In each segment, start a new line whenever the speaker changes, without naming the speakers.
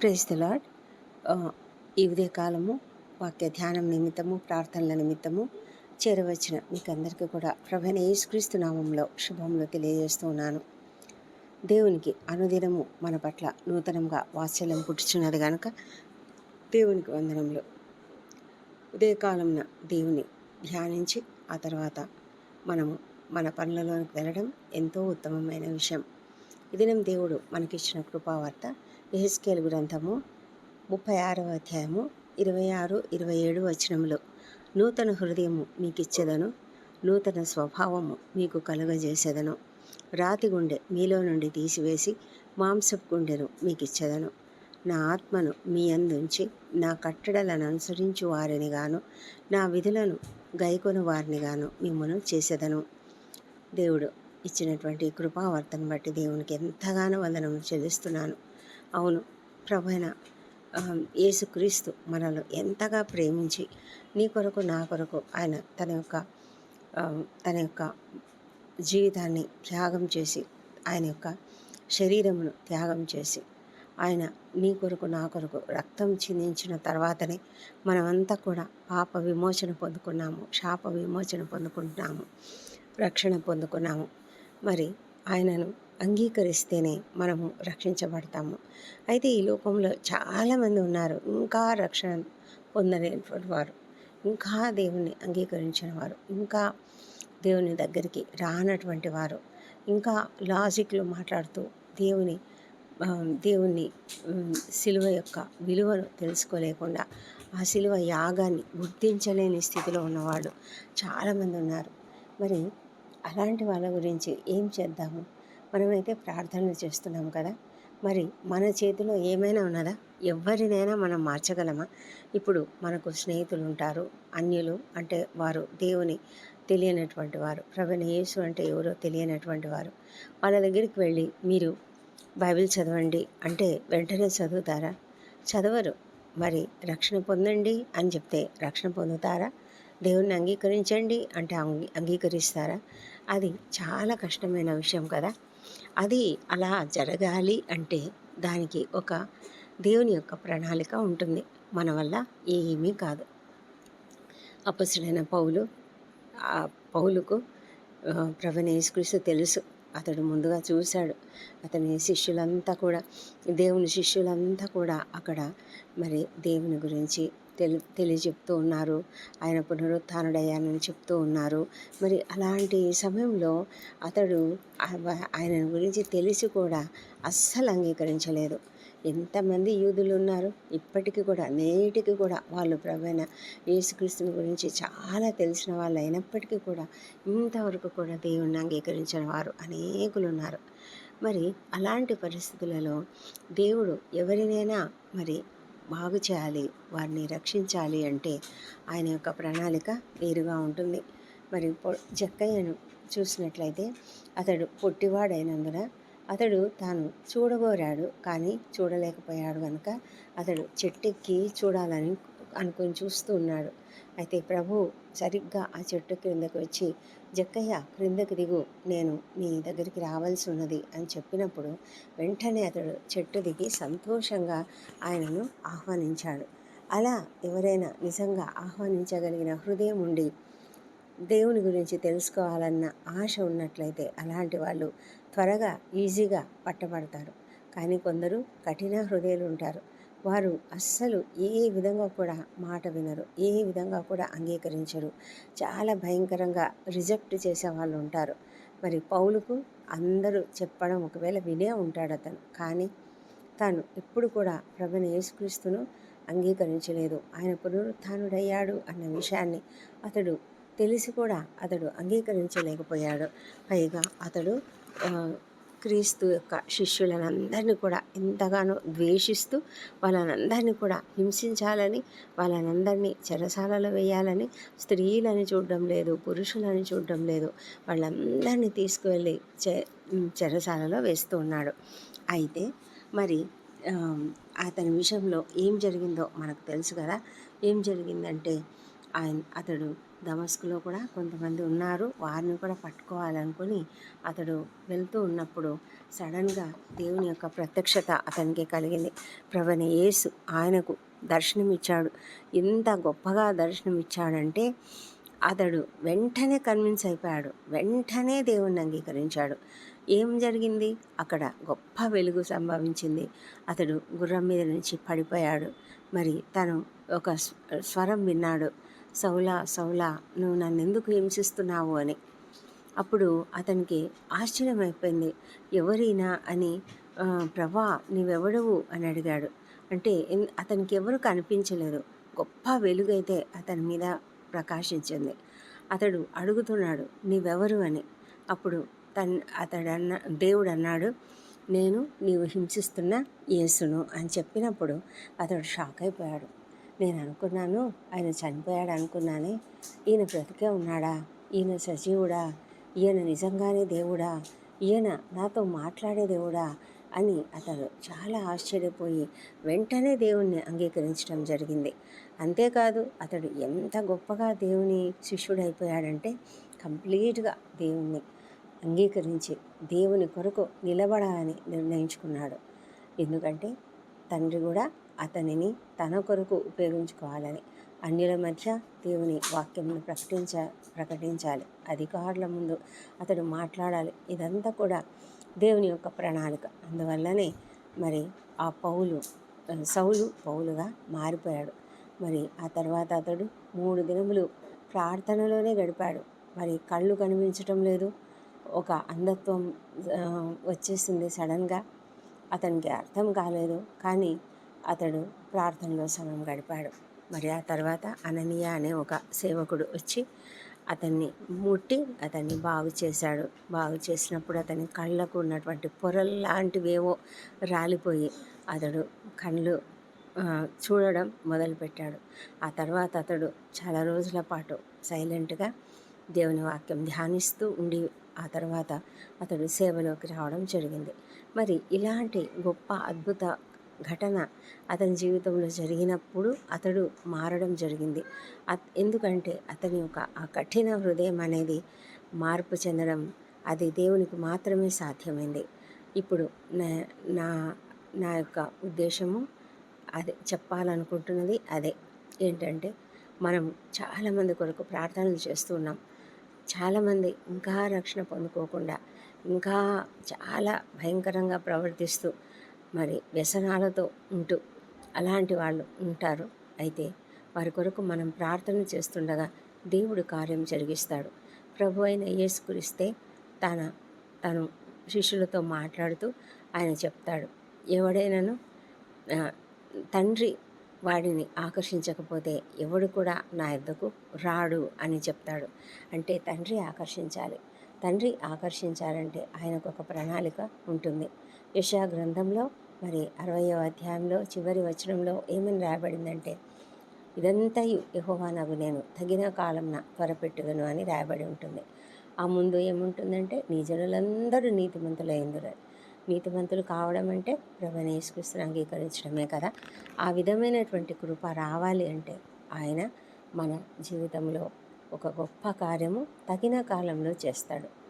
Praise the lord ఈ ఉదయకాలము వాక్య ధ్యానం నిమిత్తము ప్రార్థనల నిమిత్తము చేరవచ్చిన మీకు అందరికీ కూడా ప్రభైన యేసుక్రీస్తు నామంలో శుభములు తెలియజేస్తూ ఉన్నాను. దేవునికి అనుదినము మన పట్ల నూతనంగా వాత్సల్యం పుట్టుచున్నది కనుక దేవునికి వందనములు. ఉదయకాలంన దేవుని ధ్యానించి ఆ తర్వాత మనము మన పనులలోనికి వెళ్ళడం ఎంతో ఉత్తమమైన విషయం. ఈ దినం దేవుడు మనకిచ్చిన కృపావార్త ఎహెస్కేల్ గ్రంథము ముప్పై ఆరవ అధ్యాయము ఇరవై ఆరు ఇరవై ఏడు వచనములు. నూతన హృదయము మీకు ఇచ్చేదను నూతన స్వభావము మీకు కలుగజేసేదను. రాతి గుండె మీలో నుండి తీసివేసి మాంసపు గుండెను మీకు ఇచ్చేదను నా ఆత్మను మీ అందుంచి నా కట్టడలను అనుసరించు వారిని గాను నా విధులను గైకొని వారిని గాను మిమ్మను చేసేదను. దేవుడు ఇచ్చినటువంటి కృపావర్తను బట్టి దేవునికి ఎంతగానో వందనము చెల్లిస్తున్నాను. అవును. ప్రభైన యేసుక్రీస్తు మనలో ఎంతగా ప్రేమించి నీ కొరకు నా కొరకు ఆయన తన యొక్క తన యొక్క జీవితాన్ని త్యాగం చేసి ఆయన యొక్క శరీరమును త్యాగం చేసి ఆయన నీ కొరకు నా కొరకు రక్తం చిందించిన తర్వాతనే మనమంతా కూడా పాప విమోచన పొందుకున్నాము శాప విమోచన పొందుకుంటున్నాము రక్షణ పొందుకున్నాము. మరి ఆయనను అంగీకరిస్తేనే మనము రక్షించబడతాము. అయితే ఈ లోకంలో చాలామంది ఉన్నారు. ఇంకా రక్షణ పొందలేనటువంటి వారు. ఇంకా దేవుణ్ణి అంగీకరించిన వారు. ఇంకా దేవుని దగ్గరికి రానటువంటి వారు. ఇంకా లాజిక్లో మాట్లాడుతూ దేవుని దేవుని సిలువ యొక్క విలువను తెలుసుకోలేకుండా ఆ సిలువ యాగాన్ని గుర్తించలేని స్థితిలో ఉన్నవాడు చాలామంది ఉన్నారు. మరి అలాంటి వాళ్ళ గురించి ఏం చేద్దాము? మనమైతే ప్రార్థనలు చేస్తున్నాం కదా. మరి మన చేతిలో ఏమైనా ఉన్నదా? ఎవరినైనా మనం మార్చగలమా? ఇప్పుడు మనకు స్నేహితులు ఉంటారు అన్యులు అంటే వారు దేవుని తెలియనటువంటి వారు ప్రవీణ యేసు అంటే ఎవరో తెలియనటువంటి వారు. వాళ్ళ దగ్గరికి వెళ్ళి మీరు బైబిల్ చదవండి అంటే వెంటనే చదువుతారా? చదవరు. మరి రక్షణ పొందండి అని చెప్తే రక్షణ పొందుతారా? దేవుణ్ణి అంగీకరించండి అంటే అంగీ అంగీకరిస్తారా? అది చాలా కష్టమైన విషయం కదా. అది అలా జరగాలి అంటే దానికి ఒక దేవుని యొక్క ప్రణాళిక ఉంటుంది. మన వల్ల ఏమీ కాదు. అపసుడైన పౌలు ఆ పౌలుకు ప్రవణేశ్వరిస్తూ తెలుసు. అతడు ముందుగా చూశాడు. అతని శిష్యులంతా కూడా దేవుని శిష్యులంతా కూడా అక్కడ మరి దేవుని గురించి తెలి తెలియజెప్తూ ఉన్నారు. ఆయన పునరుత్డయ్యానని చెప్తూ ఉన్నారు. మరి అలాంటి సమయంలో అతడు ఆయన గురించి తెలిసి కూడా అస్సలు అంగీకరించలేదు. ఎంతమంది యూదులు ఉన్నారు ఇప్పటికీ కూడా నేటికి కూడా వాళ్ళు ప్రవైన యేసుక్రీస్తుని గురించి చాలా తెలిసిన వాళ్ళు అయినప్పటికీ కూడా ఇంతవరకు కూడా దేవుణ్ణి అంగీకరించిన వారు అనేకులు ఉన్నారు మరి అలాంటి పరిస్థితులలో దేవుడు ఎవరినైనా మరి బాగు చేయాలి వారిని రక్షించాలి అంటే ఆయన యొక్క ప్రణాళిక వేరుగా ఉంటుంది. మరి జక్కయ్యను చూసినట్లయితే అతడు పొట్టివాడైనందున అతడు తాను చూడగోరాడు కానీ చూడలేకపోయాడు కనుక అతడు చెట్టెక్కి చూడాలని అనుకుని చూస్తూ ఉన్నాడు. అయితే ప్రభు సరిగ్గా ఆ చెట్టు క్రిందకు వచ్చి జక్కయ్య క్రిందకు దిగు నేను నీ దగ్గరికి రావాల్సి ఉన్నది అని చెప్పినప్పుడు వెంటనే అతడు చెట్టు దిగి సంతోషంగా ఆయనను ఆహ్వానించాడు. అలా ఎవరైనా నిజంగా ఆహ్వానించగలిగిన హృదయం ఉండి దేవుని గురించి తెలుసుకోవాలన్న ఆశ ఉన్నట్లయితే అలాంటి వాళ్ళు త్వరగా ఈజీగా పట్టబడతారు. కానీ కొందరు కఠిన హృదయాలు ఉంటారు వారు అస్సలు ఏ విధంగా కూడా మాట వినరు ఏ విధంగా కూడా అంగీకరించరు. చాలా భయంకరంగా రిజెక్ట్ చేసే వాళ్ళు ఉంటారు. మరి పౌలుకు అందరూ చెప్పడం ఒకవేళ వినే ఉంటాడు అతను. కానీ తాను ఎప్పుడు కూడా ప్రభుని యేసుక్రీస్తును అంగీకరించలేదు. ఆయన పునరుత్డయ్యాడు అన్న విషయాన్ని అతడు తెలిసి కూడా అతడు అంగీకరించలేకపోయాడు. పైగా అతడు క్రీస్తు యొక్క శిష్యులనందరినీ కూడా ఎంతగానో ద్వేషిస్తూ వాళ్ళనందరినీ కూడా హింసించాలని వాళ్ళనందరినీ చెరసాలలో వేయాలని స్త్రీలని చూడడం లేదు పురుషులని చూడడం లేదు వాళ్ళందరినీ తీసుకువెళ్ళి చె చెరసాలలో వేస్తూ ఉన్నాడు. అయితే మరి అతని విషయంలో ఏం జరిగిందో మనకు తెలుసు కదా. ఏం జరిగిందంటే ఆయన అతడు దమస్కులో కూడా కొంతమంది ఉన్నారు. వారిని కూడా పట్టుకోవాలనుకుని అతడు వెళ్తూ ఉన్నప్పుడు సడన్గా దేవుని యొక్క ప్రత్యక్షత అతనికి కలిగింది. ప్రవణ యేసు ఆయనకు దర్శనమిచ్చాడు. ఎంత గొప్పగా దర్శనమిచ్చాడంటే అతడు వెంటనే కన్విన్స్ అయిపోయాడు. వెంటనే దేవుణ్ణి అంగీకరించాడు. ఏం జరిగింది? అక్కడ గొప్ప వెలుగు సంభవించింది. అతడు గుర్రం మీద నుంచి పడిపోయాడు. మరి తను ఒక స్వరం విన్నాడు. సౌలా సౌలా నువ్వు నన్ను ఎందుకు హింసిస్తున్నావు అని. అప్పుడు అతనికి ఆశ్చర్యమైపోయింది. ఎవరైనా అని ప్రభా నీవెవడవు? అని అడిగాడు. అంటే అతనికి ఎవరు కనిపించలేదు. గొప్ప వెలుగైతే అతని మీద ప్రకాశించింది. అతడు అడుగుతున్నాడు నీవెవరు? అని. అప్పుడు తన్ అతడు అన్న దేవుడు అన్నాడు నేను నీవు హింసిస్తున్న యేసును అని చెప్పినప్పుడు అతడు షాక్ అయిపోయాడు నేను అనుకున్నాను ఆయన చనిపోయాడు అనుకున్నానే ఈయన బ్రతికే ఉన్నాడా? ఈయన సజీవుడా? ఈయన నిజంగానే దేవుడా? ఈయన నాతో మాట్లాడే దేవుడా? అని అతడు చాలా ఆశ్చర్యపోయి వెంటనే దేవుణ్ణి అంగీకరించడం జరిగింది. అంతేకాదు అతడు ఎంత గొప్పగా దేవుని శిష్యుడైపోయాడంటే కంప్లీట్గా దేవుణ్ణి అంగీకరించి దేవుని కొరకు నిలబడాలని నిర్ణయించుకున్నాడు. ఎందుకంటే తండ్రి కూడా అతనిని తన కొరకు ఉపయోగించుకోవాలని అన్యుల మధ్య దేవుని వాక్యంను ప్రకటించ ప్రకటించాలి. అధికారుల ముందు అతడు మాట్లాడాలి. ఇదంతా కూడా దేవుని యొక్క ప్రణాళిక. అందువల్లనే మరి ఆ పౌలు సౌలు పౌలుగా మారిపోయాడు. మరి ఆ తర్వాత అతడు మూడు దినములు ప్రార్థనలోనే గడిపాడు. మరి కళ్ళు కనిపించటం లేదు. ఒక అంధత్వం వచ్చేసింది సడన్గా. అతనికి అర్థం కాలేదు. కానీ అతడు ప్రార్థనలో సమయం గడిపాడు. మరి ఆ తర్వాత అననీయ అనే ఒక సేవకుడు వచ్చి అతన్ని ముట్టి అతన్ని బాగు చేశాడు. బాగు చేసినప్పుడు అతని కళ్ళకు ఉన్నటువంటి పొరలు లాంటివేవో రాలిపోయి అతడు కళ్ళు చూడడం మొదలుపెట్టాడు. ఆ తర్వాత అతడు చాలా రోజుల పాటు సైలెంట్గా దేవుని వాక్యం ధ్యానిస్తూ ఉండి ఆ తర్వాత అతడు సేవలోకి రావడం జరిగింది. మరి ఇలాంటి గొప్ప అద్భుత ఘటన అతని జీవితంలో జరిగినప్పుడు అతడు మారడం జరిగింది. ఎందుకంటే అతని యొక్క ఆ కఠిన హృదయం అనేది మార్పు చెందడం అది దేవునికి మాత్రమే సాధ్యమైంది. ఇప్పుడు నా నా నా యొక్క ఉద్దేశము అదే చెప్పాలనుకుంటున్నది అదే. ఏంటంటే మనం చాలామంది కొరకు ప్రార్థనలు చేస్తున్నాం చాలామంది ఇంకా రక్షణ పొందుకోకుండా ఇంకా చాలా భయంకరంగా ప్రవర్తిస్తూ మరి వ్యసనాలతో ఉంటూ అలాంటి వాళ్ళు ఉంటారు. అయితే వారి కొరకు మనం ప్రార్థన చేస్తుండగా దేవుడు కార్యం జరిగిస్తాడు. ప్రభు అయిన యేసుకురిస్తే తన తను శిష్యులతో మాట్లాడుతూ ఆయన చెప్తాడు. ఎవడైనాను తండ్రి వాడిని ఆకర్షించకపోతే ఎవడు కూడా నా యొద్దకు రాడు అని చెప్తాడు. అంటే తండ్రి ఆకర్షించాలి. తండ్రి ఆకర్షించాలంటే ఆయనకు ఒక ప్రణాళిక ఉంటుంది. యశా గ్రంథంలో మరి అరవయో అధ్యాయంలో చివరి వచనంలో ఏమని రాయబడిందంటే ఇదంతయు యెహోవానగు నేను. తగిన కాలంన త్వరపెట్టుదను అని రాయబడి ఉంటుంది. ఆ ముందు ఏముంటుందంటే నీ జనులందరూ నీతిమంతులైందురు. నీతిమంతులు కావడం అంటే ప్రభుని అంగీకరించడమే కదా. ఆ విధమైనటువంటి కృప రావాలి అంటే ఆయన మన జీవితంలో ఒక గొప్ప కార్యము తగిన కాలంలో చేస్తాడు.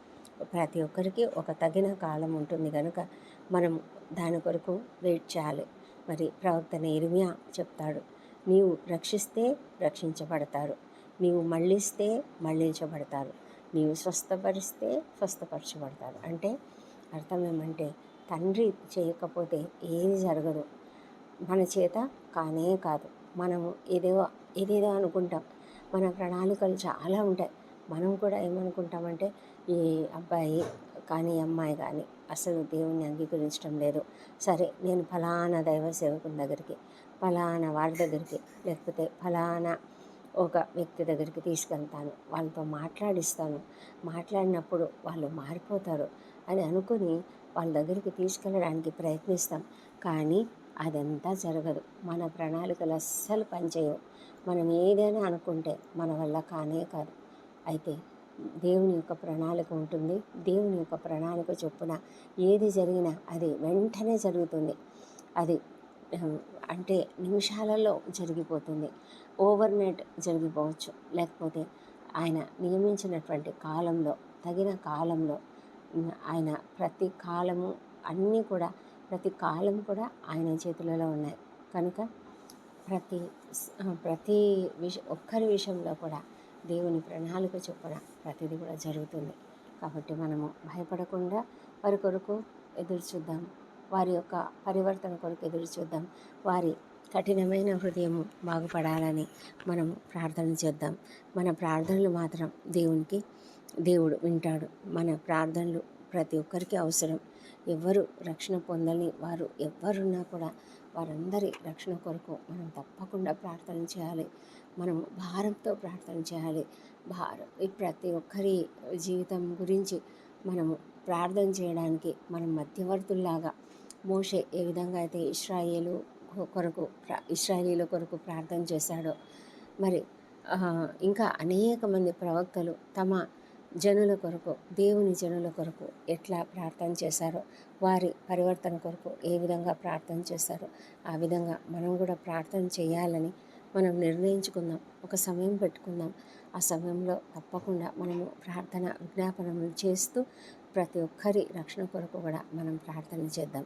ప్రతి ఒక్కరికి ఒక తగిన కాలం ఉంటుంది కనుక మనం దాని కొరకు వెయిట్ చేయాలి. మరి ప్రవర్తన ఇరిమియా చెప్తాడు నీవు రక్షిస్తే రక్షించబడతారు నీవు మళ్ళిస్తే మళ్ళించబడతారు నీవు స్వస్థపరిస్తే స్వస్థపరచబడతారు. అంటే అర్థం ఏమంటే తండ్రి చేయకపోతే ఏది జరగదు మన చేత కానే కాదు. మనము ఏదేవో ఏదేదో అనుకుంటాం మన ప్రణాళికలు చాలా ఉంటాయి. మనం కూడా ఏమనుకుంటామంటే ఈ అబ్బాయి కానీ అమ్మాయి కానీ అసలు దేవుణ్ణి అంగీకరించడం లేదు. సరే నేను ఫలానా దైవ సేవకుని దగ్గరికి ఫలానా వారి దగ్గరికి లేకపోతే ఫలానా ఒక వ్యక్తి దగ్గరికి తీసుకెళ్తాను. వాళ్ళతో మాట్లాడిస్తాను. మాట్లాడినప్పుడు వాళ్ళు మారిపోతారు అని అనుకుని వాళ్ళ దగ్గరికి తీసుకెళ్ళడానికి ప్రయత్నిస్తాం. కానీ అదంతా జరగదు. మన ప్రణాళికలు అస్సలు పనిచేయవు. మనం ఏదైనా అనుకుంటే మన వల్ల కానే కాదు. అయితే దేవుని యొక్క ప్రణాళిక ఉంటుంది. దేవుని యొక్క ప్రణాళిక చొప్పున ఏది జరిగినా అది వెంటనే జరుగుతుంది. అది అంటే నిమిషాలలో జరిగిపోతుంది. ఓవర్ నైట్ జరిగిపోవచ్చు. లేకపోతే ఆయన నియమించినటువంటి కాలంలో తగిన కాలంలో ఆయన ప్రతి కాలము అన్నీ కూడా ప్రతి కాలం కూడా ఆయన చేతులలో ఉన్నాయి. కనుక ప్రతి ప్రతి విష ఒక్కరి విషయంలో కూడా దేవుని ప్రణాళిక చొప్పున ప్రతిదీ కూడా జరుగుతుంది. కాబట్టి మనము భయపడకుండా వారి కొరకు ఎదురు చూద్దాం. వారి యొక్క పరివర్తన కొరకు ఎదురు చూద్దాం. వారి కఠినమైన హృదయము బాగుపడాలని మనం ప్రార్థన చేద్దాం. మన ప్రార్థనలు మాత్రం దేవునికి దేవుడు వింటాడు. మన ప్రార్థనలు ప్రతి ఒక్కరికి అవసరం. ఎవరు రక్షణ పొందని వారు ఎవరున్నా కూడా వారందరి రక్షణ కొరకు మనం తప్పకుండా ప్రార్థన చేయాలి. మనం భారంతో ప్రార్థన చేయాలి. భారం. ప్రతి ఒక్కరి జీవితం గురించి మనము ప్రార్థన చేయడానికి మనం మధ్యవర్తుల్లాగా మోషే ఏ విధంగా అయితే ఇస్రాయేలు కొరకు ప్ర- ఇస్రాయేలీల కొరకు ప్రార్థన చేశాడో మరి ఇంకా అనేక మంది ప్రవక్తలు తమ జనుల కొరకు దేవుని జనుల కొరకు ఎట్లా ప్రార్థన చేశారో వారి పరివర్తన కొరకు ఏ విధంగా ప్రార్థన చేశారో ఆ విధంగా మనం కూడా ప్రార్థన చేయాలని మనం నిర్ణయించుకుందాం ఒక సమయం పెట్టుకుందాం. ఆ సమయంలో తప్పకుండా మనము ప్రార్థన విజ్ఞాపనలు చేస్తూ ప్రతి ఒక్కరి రక్షణ కొరకు కూడా మనం ప్రార్థన చేద్దాం.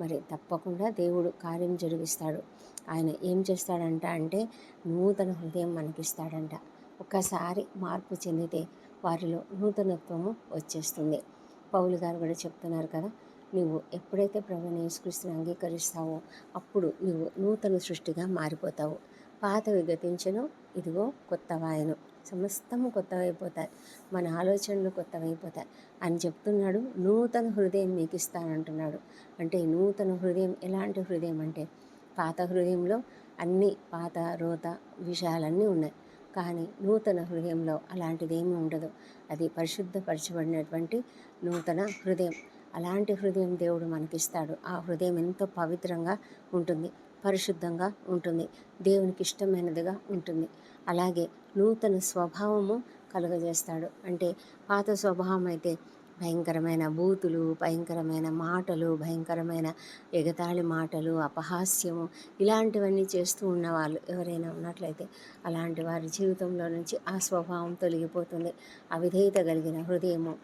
మరి తప్పకుండా దేవుడు కార్యం జరిగిస్తాడు. ఆయన ఏం చేస్తాడంట అంటే నూతన హృదయం మనకిస్తాడంట. ఒక్కసారి మార్పు చెందితే వారిలో నూతనత్వము వచ్చేస్తుంది. పౌలు గారు కూడా చెప్తున్నారు కదా నువ్వు ఎప్పుడైతే ప్రభుని యేసుక్రీస్తుని అంగీకరిస్తావో అప్పుడు నువ్వు నూతన సృష్టిగా మారిపోతావు. పాతవి గతించను ఇదిగో కొత్తవాయను సమస్తము కొత్తవైపోతాయి. మన ఆలోచనలు కొత్తవైపోతాయి. అని చెప్తున్నాడు. నూతన హృదయం మీకు ఇస్తానంటున్నాడు అంటే నూతన హృదయం ఎలాంటి హృదయం అంటే పాత హృదయంలో అన్ని పాత రోత విషయాలన్నీ ఉన్నాయి. కానీ నూతన హృదయంలో అలాంటిదేమీ ఉండదు. అది పరిశుద్ధపరచబడినటువంటి నూతన హృదయం. అలాంటి హృదయం దేవుడు మనకిస్తాడు. ఆ హృదయం ఎంతో పవిత్రంగా ఉంటుంది. పరిశుద్ధంగా ఉంటుంది. దేవునికి ఇష్టమైనదిగా ఉంటుంది. అలాగే నూతన స్వభావము కలుగజేస్తాడు. అంటే పాత స్వభావం అయితే భయంకరమైన బూతులు భయంకరమైన మాటలు భయంకరమైన ఎగతాళి మాటలు అపహాస్యము ఇలాంటివన్నీ చేస్తూ ఉన్న వాళ్ళు ఎవరైనా ఉన్నట్లయితే అలాంటి వారి జీవితంలో నుంచి ఆ స్వభావం తొలగిపోతుంది. అవిధేయత కలిగిన హృదయము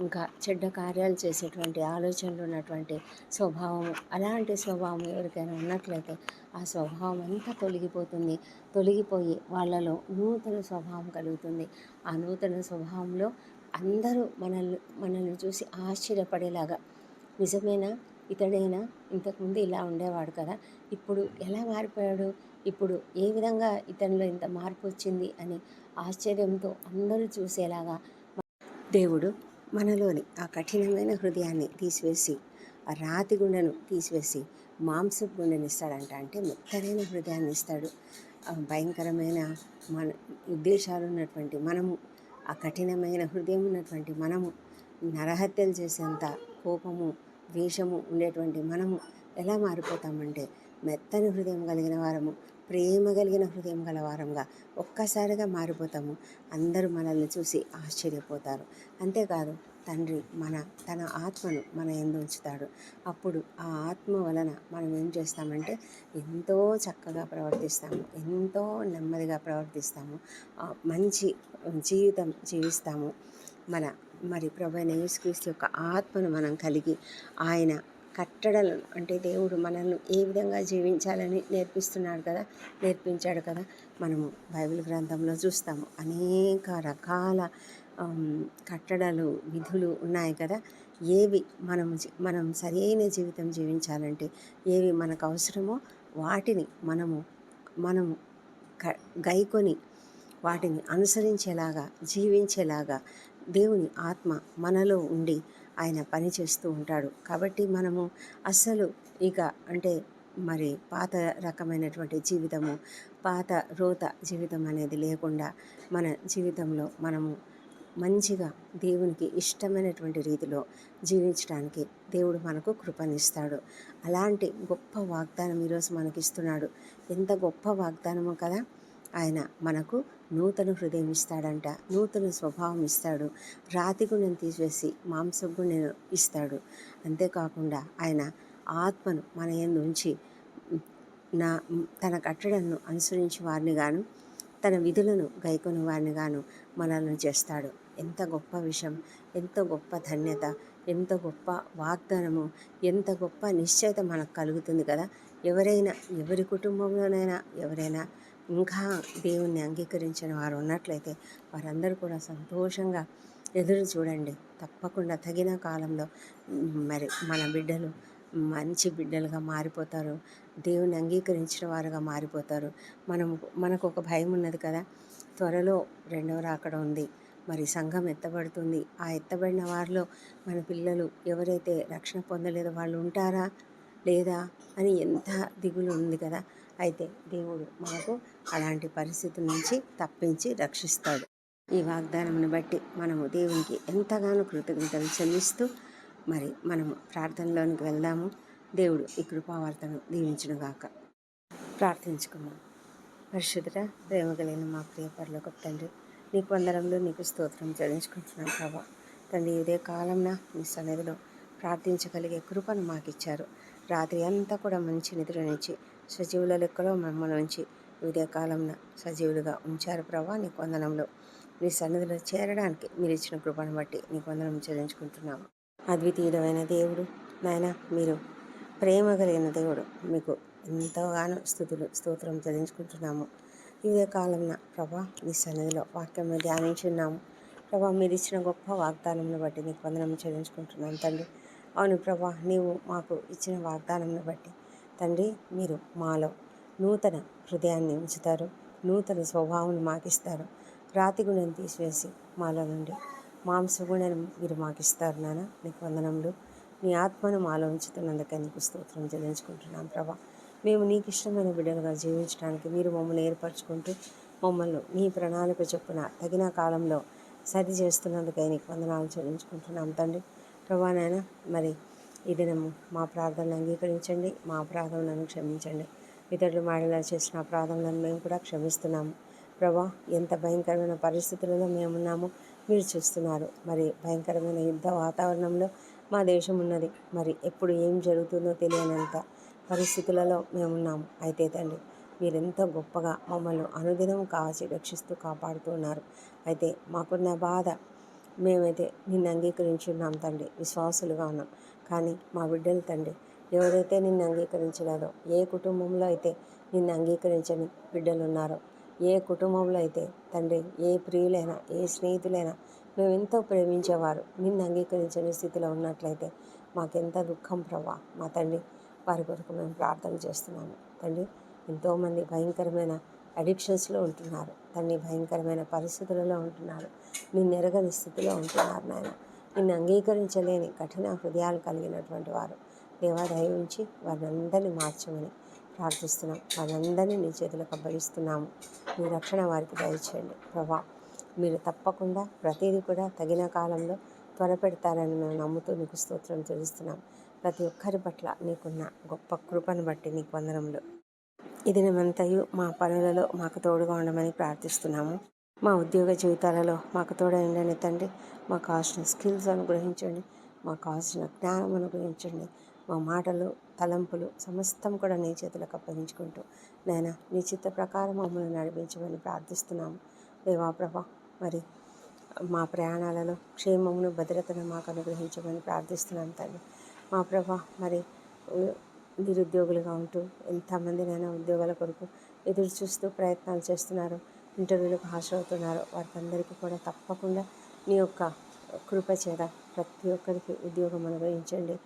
ఇంకా చెడ్డ కార్యాలు చేసేటువంటి ఆలోచనలు ఉన్నటువంటి స్వభావము అలాంటి స్వభావం ఎవరికైనా ఉన్నట్లయితే ఆ స్వభావం అంతా తొలగిపోతుంది. తొలగిపోయి వాళ్ళలో నూతన స్వభావం కలుగుతుంది. ఆ నూతన స్వభావంలో అందరూ మనల్ని మనల్ని చూసి ఆశ్చర్యపడేలాగా నిజమేనా? ఇతడైనా? ఇంతకుముందు ఇలా ఉండేవాడు కదా ఇప్పుడు ఎలా మారిపోయాడు? ఇప్పుడు ఏ విధంగా ఇతనిలో ఇంత మార్పు వచ్చింది? అని ఆశ్చర్యంతో అందరూ చూసేలాగా దేవుడు మనలోని ఆ కఠినమైన హృదయాన్ని తీసివేసి ఆ రాతి గుండెను తీసివేసి మాంసపు గుండెని ఇస్తాడంట. అంటే మెత్తనైన హృదయాన్ని ఇస్తాడు. భయంకరమైన మన ఉద్దేశాలు ఉన్నటువంటి మనము ఆ కఠినమైన హృదయం ఉన్నటువంటి మనము నరహత్యలు చేసేంత కోపము ద్వేషము ఉండేటువంటి మనము ఎలా మారిపోతామంటే మెత్తని హృదయం కలిగిన వారము ప్రేమ కలిగిన హృదయం గల వారంగా ఒక్కసారిగా మారిపోతాము. అందరూ మనల్ని చూసి ఆశ్చర్యపోతారు. అంతేకాదు తండ్రి మన తన ఆత్మను మన ఎందు ఉంచుతాడు. అప్పుడు ఆ ఆత్మ వలన మనం ఏం చేస్తామంటే ఎంతో చక్కగా ప్రవర్తిస్తాము ఎంతో నెమ్మదిగా ప్రవర్తిస్తాము ఆ మంచి జీవితం జీవిస్తాము. మన మరి ప్రభు అయిన యేసుక్రీస్తు యొక్క ఆత్మను మనం కలిగి ఆయన కట్టడలను అంటే దేవుడు మనల్ని ఏ విధంగా జీవించాలని నేర్పిస్తున్నాడు కదా నేర్పించాడు కదా మనము బైబిల్ గ్రంథంలో చూస్తాము. అనేక రకాల కట్టడాలు విధులు ఉన్నాయి కదా? ఏవి మనం మనం సరైన జీవితం జీవించాలంటే ఏవి మనకు అవసరమో వాటిని మనము మనము క గైకొని వాటిని అనుసరించేలాగా జీవించేలాగా దేవుని ఆత్మ మనలో ఉండి ఆయన పని చేస్తూ ఉంటాడు. కాబట్టి మనము అస్సలు ఇక అంటే మరి పాత రకమైనటువంటి జీవితము పాత రోత జీవితం అనేది లేకుండా మన జీవితంలో మనము మంచిగా దేవునికి ఇష్టమైనటువంటి రీతిలో జీవించడానికి దేవుడు మనకు కృపనిస్తాడు. అలాంటి గొప్ప వాగ్దానం ఈరోజు మనకి ఇస్తున్నాడు ఎంత గొప్ప వాగ్దానమో కదా! ఆయన మనకు నూతన హృదయం ఇస్తాడంట. నూతన స్వభావం ఇస్తాడు. రాతి గుండెను తీసివేసి మాంస గుండెను ఇస్తాడు. అంతేకాకుండా ఆయన ఆత్మను మన ఎందు ఉంచి నా తన కట్టడలను అనుసరించి వారిని గాను తన విధులను గైకొని వారిని గాను మనల్ని చేస్తాడు. ఎంత గొప్ప విషయం ఎంత గొప్ప ధన్యత ఎంత గొప్ప వాగ్దానము ఎంత గొప్ప నిశ్చయత మనకు కలుగుతుంది కదా. ఎవరైనా ఎవరి కుటుంబంలోనైనా ఎవరైనా ఇంకా దేవుణ్ణి అంగీకరించిన వారు ఉన్నట్లయితే వారందరూ కూడా సంతోషంగా ఎదురు చూడండి. తప్పకుండా తగిన కాలంలో మరి మన బిడ్డలు మంచి బిడ్డలుగా మారిపోతారు. దేవుని అంగీకరించిన వారుగా మారిపోతారు. మనం మనకు ఒక భయం ఉన్నది కదా. త్వరలో రెండవ రాకడ ఉంది. మరి సంఘం ఎత్తబడుతుంది. ఆ ఎత్తబడిన వారిలో మన పిల్లలు ఎవరైతే రక్షణ పొందలేదో వాళ్ళు ఉంటారా? లేదా? అని ఎంత దిగులు ఉంది కదా? అయితే దేవుడు మనకు అలాంటి పరిస్థితి నుంచి తప్పించి రక్షిస్తాడు. ఈ వాగ్దానంను బట్టి మనము దేవునికి ఎంతగానో కృతజ్ఞతలు చెల్లిస్తూ మరి మనము ప్రార్థనలోనికి వెళ్దాము. దేవుడు ఈ కృపావార్తను దీవించునుగాక. ప్రార్థించుకున్నాం. పరిశుద్ధ ప్రేమ కలిగిన మా ప్రియ పరలోక తండ్రి నీకు వందరంలో నీకు స్తోత్రం చెల్లించుకుంటున్నాం ప్రభా. తండ్రి ఇదే కాలంన మీ సన్నిధిలో ప్రార్థించగలిగే కృపను మాకు ఇచ్చారు రాత్రి అంతా కూడా మంచి నిద్రనిచ్చి సజీవుల లెక్కలో మమ్మల్ని ఉంచి ఇదే కాలంన సజీవులుగా ఉంచారు ప్రభా నీకు వందనంలో మీ సన్నిధిలో చేరడానికి మీరు ఇచ్చిన కృపను బట్టి నీకు వందనం చెల్లించుకుంటున్నాము. అద్వితీయుడమైన దేవుడు నాయన మీరు ప్రేమ కలిగిన దేవుడు. మీకు ఎంతగానో స్థుతులు స్తోత్రం చెల్లించుకుంటున్నాము. ఈ కాలంన ప్రభా మీ సన్నిధిలో వాక్యం ధ్యానించున్నాము. ప్రభా మీరు ఇచ్చిన గొప్ప వాగ్దానంను బట్టి నీకు వందనం చెల్లించుకుంటున్నాను తండ్రి. అవును ప్రభా నీవు మాకు ఇచ్చిన వాగ్దానంను బట్టి తండ్రి మీరు మాలో నూతన హృదయాన్ని ఉంచుతారు నూతన స్వభావం మాకిస్తారు. రాతి గుణం తీసివేసి మాలో నుండి మాంస గుణం మీరు మాకిస్తారు నాన్న. నీకు వందనములు. నీ ఆత్మను మాలో ఉంచుతున్నందుకే నీకు స్తోత్రం చెల్లించుకుంటున్నాను ప్రభా. మేము నీకు ఇష్టమైన బిడ్డలుగా జీవించడానికి మీరు మమ్మల్ని ఏర్పరచుకుంటూ మమ్మల్ని నీ ప్రణాళిక చొప్పున తగిన కాలంలో సరి చేస్తున్నందుకై నీకు వందనాలు చెల్లించుకుంటున్నాం తండ్రి. ప్రభా నాయన మరి ఈ దినము మా ప్రార్థనలు అంగీకరించండి మా ప్రార్థనలను క్షమించండి. ఇతరులు మాడలా చేసిన ప్రార్థనలను మేము కూడా క్షమిస్తున్నాము. ప్రభా ఎంత భయంకరమైన పరిస్థితులలో మేమున్నామో మీరు చూస్తున్నారు. మరి భయంకరమైన యుద్ధ వాతావరణంలో మా దేశం ఉన్నది. మరి ఎప్పుడు ఏం జరుగుతుందో తెలియనంత పరిస్థితులలో మేమున్నాము అయితే తండ్రి మీరెంతో గొప్పగా మమ్మల్ని అనుదినం కాచి రక్షిస్తూ కాపాడుతున్నారు. అయితే మాకున్న బాధ మేమైతే నిన్ను అంగీకరించున్నాం తండ్రి విశ్వాసులుగా ఉన్నాం. కానీ మా బిడ్డలు తండ్రి ఎవరైతే నిన్ను అంగీకరించలేదో ఏ కుటుంబంలో అయితే నిన్ను అంగీకరించని బిడ్డలు ఉన్నారో ఏ కుటుంబంలో అయితే తండ్రి ఏ ప్రియులైనా ఏ స్నేహితులైనా మేము ఎంతో ప్రేమించేవారు నిన్ను అంగీకరించని స్థితిలో ఉన్నట్లయితే మాకెంత దుఃఖం ప్రభా. మా తండ్రి వారి కొరకు మేము ప్రార్థన చేస్తున్నాము. తండ్రి ఎంతోమంది భయంకరమైన అడిక్షన్స్లో ఉంటున్నారు. తండ్రి భయంకరమైన పరిస్థితులలో ఉంటున్నారు. నిన్ను ఎరగని స్థితిలో ఉంటున్నారు నాయన. నిన్ను అంగీకరించలేని కఠిన హృదయాలు కలిగినటువంటి వారు. దేవా ఉంచి వారిని మార్చమని ప్రార్థిస్తున్నాం. వారందరినీ నీ చేతులకు అప్పగిస్తున్నాము. మీ రక్షణ వారికి దయచేయండి. ప్రభా మీరు తప్పకుండా ప్రతిదీ కూడా తగిన కాలంలో త్వరపెడతారని మేము నమ్ముతూ నీకు స్తోత్రం తెలుస్తున్నాం ప్రతి ఒక్కరి పట్ల నీకున్న గొప్ప కృపను బట్టి నీకు వందనములు. ఇది మేమంతయు మా పనులలో మాకు తోడుగా ఉండమని ప్రార్థిస్తున్నాము. మా ఉద్యోగ జీవితాలలో మాకు తోడైండని తండ్రి మాకు కావాల్సిన స్కిల్స్ అనుగ్రహించండి మాకు కావాల్సిన జ్ఞానం అనుగ్రహించండి మా మాటలు తలంపులు సమస్తం కూడా నీ చేతులకు అప్పగించుకుంటూ నేను నీ చిత్త ప్రకారం మమ్మల్ని నడిపించమని ప్రార్థిస్తున్నాము. దేవాప్రభ మరి మా ప్రయాణాలలో క్షేమమును భద్రతను మాకు అనుగ్రహించమని ప్రార్థిస్తున్నాం తండ్రి. మా ప్రభా మరి నిరుద్యోగులుగా ఉంటూ ఎంతమందినైనా ఉద్యోగాల కొరకు ఎదురు చూస్తూ ప్రయత్నాలు చేస్తున్నారు ఇంటర్వ్యూలకు హాజరవుతున్నారు. వారికి కూడా తప్పకుండా నీ యొక్క కృప చేత ప్రతి ఒక్కరికి ఉద్యోగం అనుగ్రహించండి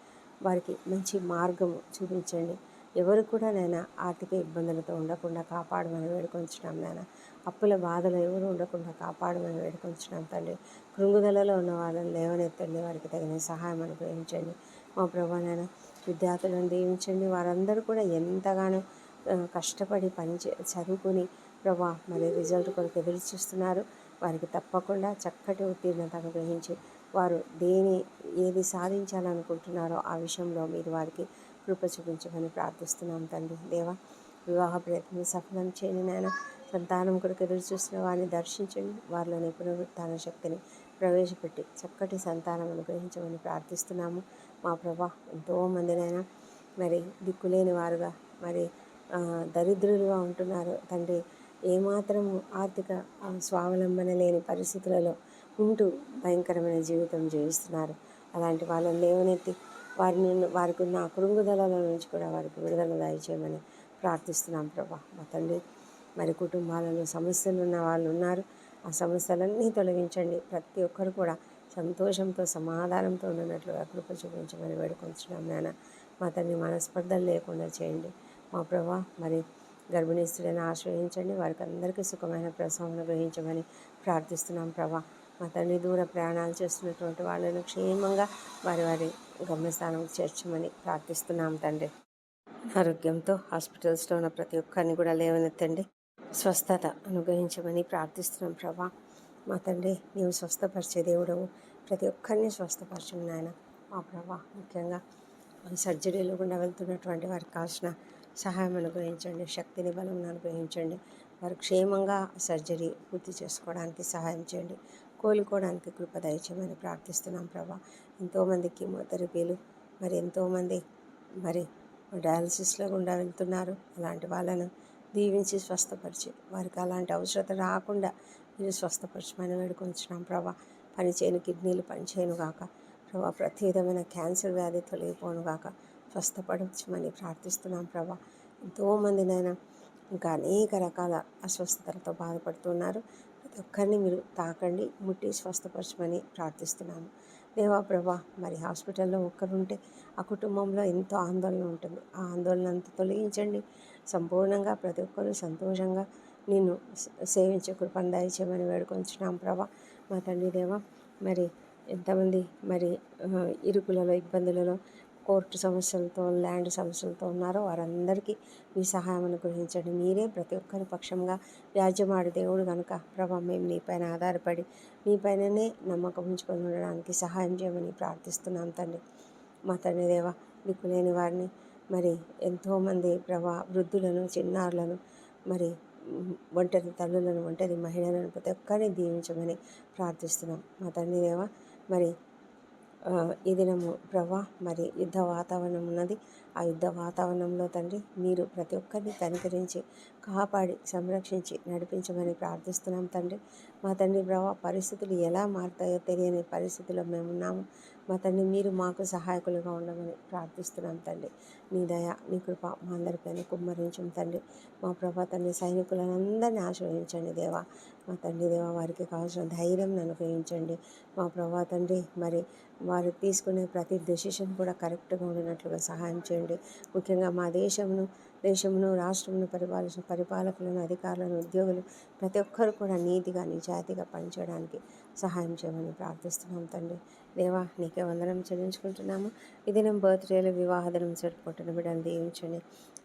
వారికి మంచి మార్గము చూపించండి. ఎవరు కూడా నేను ఆర్థిక ఇబ్బందులతో ఉండకుండా కాపాడమని వేడుకొంచున్నాం నాయన. అప్పుల బాధలు ఎవరు ఉండకుండా కాపాడమని వేడుకొంచున్నాం తండ్రి కృంగుదలలో ఉన్న వాళ్ళని లేవనెత్తండి. వారికి తగిన సహాయం అనుగ్రహించండి. మా ప్రభా నాయన విద్యార్థులను దీవించండి. వారందరూ కూడా ఎంతగానో కష్టపడి పని చదువుకొని ప్రభా మరి రిజల్ట్ కొరకు ఎదురు చూస్తున్నారు. వారికి తప్పకుండా చక్కటి ఉత్తీర్ణత అనుగ్రహించి వారు దేని ఏది సాధించాలనుకుంటున్నారో ఆ విషయంలో మీరు వారికి కృప చూపించమని ప్రార్థిస్తున్నాం తండ్రి. దేవా వివాహ ప్రయత్నం సఫలం చేయని నాయన. సంతానం కొరకు ఎదురు చూసిన వారిని దర్శించండి. వారిలోని పునరుత్న శక్తిని ప్రవేశపెట్టి చక్కటి సంతానం అనుగ్రహించమని ప్రార్థిస్తున్నాము. మా ప్రభా ఎంతోమందినైనా మరి దిక్కులేని వారుగా మరి దరిద్రులుగా ఉంటున్నారు. తండ్రి ఏమాత్రం ఆర్థిక స్వావలంబన లేని పరిస్థితులలో ఉంటూ భయంకరమైన జీవితం జీవిస్తున్నారు. అలాంటి వాళ్ళని లేవనెత్తి వారిని వారికి ఉన్న కృంగుదల నుంచి కూడా వారికి విడుదల దయచేయమని ప్రార్థిస్తున్నాం ప్రభా. మా తండ్రి మరి కుటుంబాలలో సమస్యలు ఉన్న వాళ్ళు ఉన్నారు. ఆ సమస్యలన్నీ తొలగించండి. ప్రతి ఒక్కరు కూడా సంతోషంతో సమాధానంతో ఉన్నట్లుగా కృప చూపించమని వేడుకొంచున్నాం నాన్న. మా తండ్రి మనస్పర్ధలు లేకుండా చేయండి. మా ప్రభా మరి గర్భిణీ స్త్రీలను ఆశ్రయించండి. వారికి అందరికీ సుఖమైన ప్రసవం గ్రహించమని ప్రార్థిస్తున్నాం ప్రభా. మా తండ్రి దూర ప్రయాణాలు చేస్తున్నటువంటి వాళ్ళను క్షేమంగా వారి వారి గమ్యస్థానంకి చేర్చమని ప్రార్థిస్తున్నాం తండ్రి. ఆరోగ్యంతో హాస్పిటల్స్లో ఉన్న ప్రతి ఒక్కరిని కూడా లేవనెత్తండి. స్వస్థత అనుగ్రహించమని ప్రార్థిస్తున్నాం ప్రభా. మా తండ్రి నీవు స్వస్థపరిచే దేవుడవు. ప్రతి ఒక్కరిని స్వస్థపరచు నాయన. మా ప్రభా ముఖ్యంగా సర్జరీలో గుండా వెళ్తున్నటువంటి వారికి కావాల్సిన సహాయం అనుగ్రహించండి. శక్తిని బలం అనుగ్రహించండి. వారు క్షేమంగా సర్జరీ పూర్తి చేసుకోవడానికి సహాయం చేయండి. కోలుకోవడానికి కృప దయచేయమని ప్రార్థిస్తున్నాం ప్రభా. ఎంతోమంది కీమోథెరపీలు మరి ఎంతోమంది మరి డయాలసిస్లో గుండా వెళ్తున్నారు. అలాంటి వాళ్ళను దీవించి స్వస్థపరిచి వారికి అలాంటి అవసరత రాకుండా మీరు స్వస్థపరచమని వేడుకొంచున్నాం. ప్రభా పనిచేయని కిడ్నీలు పనిచేయను గాక. ప్రభా ప్రతి విధమైన క్యాన్సర్ వ్యాధి తొలగిపోను గాక. స్వస్థపరచమని ప్రార్థిస్తున్నాం ప్రభా. ఎంతోమందినైనా ఇంకా అనేక రకాల అస్వస్థతలతో బాధపడుతున్నారు. ప్రతి ఒక్కరిని మీరు తాకండి ముట్టి స్వస్థపరచమని ప్రార్థిస్తున్నాము. దేవా ప్రభా మరి హాస్పిటల్లో ఒక్కరుంటే ఆ కుటుంబంలో ఎంతో ఆందోళన ఉంటుంది. ఆ ఆందోళన అంతా తొలగించండి. సంపూర్ణంగా ప్రతి ఒక్కరూ సంతోషంగా నిన్ను సేవించే కృపను దయచేయమని వేడుకొంచున్నాం ప్రభా. మా తండ్రి దేవ మరి ఎంతమంది మరి ఇరుకులలో ఇబ్బందులలో కోర్టు సమస్యలతో ల్యాండ్ సమస్యలతో ఉన్నారో వారందరికీ మీ సహాయం అనుగ్రహించండి. మీరే ప్రతి ఒక్కరి పక్షంగా వ్యాజ్యమాడు దేవుడు కనుక ప్రభా మేము నీపైన ఆధారపడి మీపైననే నమ్మకం ఉంచుకొని ఉండడానికి సహాయం చేయమని ప్రార్థిస్తున్నాం తండ్రి. మా తండ్రి దేవ దిక్కులేని వారిని మరి ఎంతోమంది ప్రభా వృద్ధులను చిన్నారులను మరి ఒంటరి తల్లులను ఒంటరి మహిళలను ప్రతి ఒక్కరిని దీవించమని ప్రార్థిస్తున్నాం. మా తండ్రి దేవ మరి ఈ దినము ప్రభా మరి యుద్ధ వాతావరణం ఉన్నది. ఆ యుద్ధ వాతావరణంలో తండ్రి మీరు ప్రతి ఒక్కరిని కనికరించి కాపాడి సంరక్షించి నడిపించమని ప్రార్థిస్తున్నాం తండ్రి. మా తండ్రి ప్రభా పరిస్థితులు ఎలా మారుతాయో తెలియని పరిస్థితుల్లో మేము ఉన్నాము మా తండ్రి మీరు మాకు సహాయకులుగా ఉండమని ప్రార్థిస్తున్నాం తండ్రి. నీ దయ నీ కృప మా అందరిపైన కుమ్మరించం తండ్రి. మా ప్రభా తండ్రి సైనికులందరినీ ఆశ్రయించండి దేవా. మా తండ్రి దేవా వారికి కావాల్సిన ధైర్యం అనుగ్రహించండి మా ప్రభా తండ్రి మరి వారు తీసుకునే ప్రతి డెసిషన్ కూడా కరెక్ట్గా ఉండినట్లుగా సహాయం చేయండి. ముఖ్యంగా మా దేశమును దేశమును రాష్ట్రమును పరిపాలించిన పరిపాలకులను అధికారులను ఉద్యోగులు ప్రతి ఒక్కరు కూడా నీతిగా నిజాయితీగా పనిచేయడానికి సహాయం చేయమని ప్రార్థిస్తున్నాం తండ్రి. దేవా నీకే వందనం చెల్లించుకుంటున్నాము. ఈ దినం బర్త్డేలు వివాహ దినం జరుపుకుంటున్న బిడ్డను దీవించండి.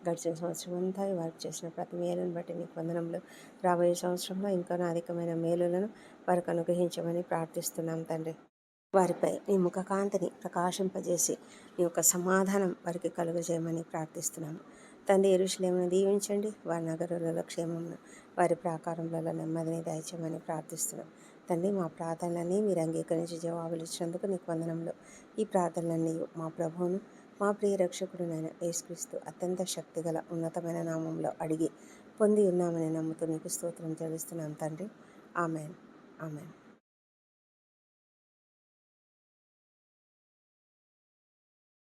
గడిచిన సంవత్సరం అంతా వారికి చేసిన ప్రతి మేలును బట్టి నీకు వందనంలో రాబోయే సంవత్సరంలో ఇంకా అధికమైన మేలులను వారికి అనుగ్రహించమని ప్రార్థిస్తున్నాం తండ్రి. వారిపై నీ ముఖ కాంతిని ప్రకాశింపజేసి నీ యొక్క సమాధానం వారికి కలుగజేయమని ప్రార్థిస్తున్నాము. తండ్రి ఎరుషులేమని దీవించండి. వారి నగరులలో క్షేమమును వారి ప్రాకారంలో నెమ్మదిని దయచేయమని ప్రార్థిస్తున్నాం. తండ్రి మా ప్రార్థనలన్నీ మీరు అంగీకరించి జవాబులు ఇచ్చినందుకు నీకు వందనంలో ఈ ప్రార్థనలన్నీ మా ప్రభువును మా ప్రియ రక్షకుడునైన యేసుక్రీస్తు అత్యంత శక్తిగల ఉన్నతమైన నామంలో అడిగి పొంది ఉన్నామని నమ్ముతూ నీకు స్తోత్రం చెల్లిస్తున్నాం తండ్రి. ఆమెన్. ఆమెన్.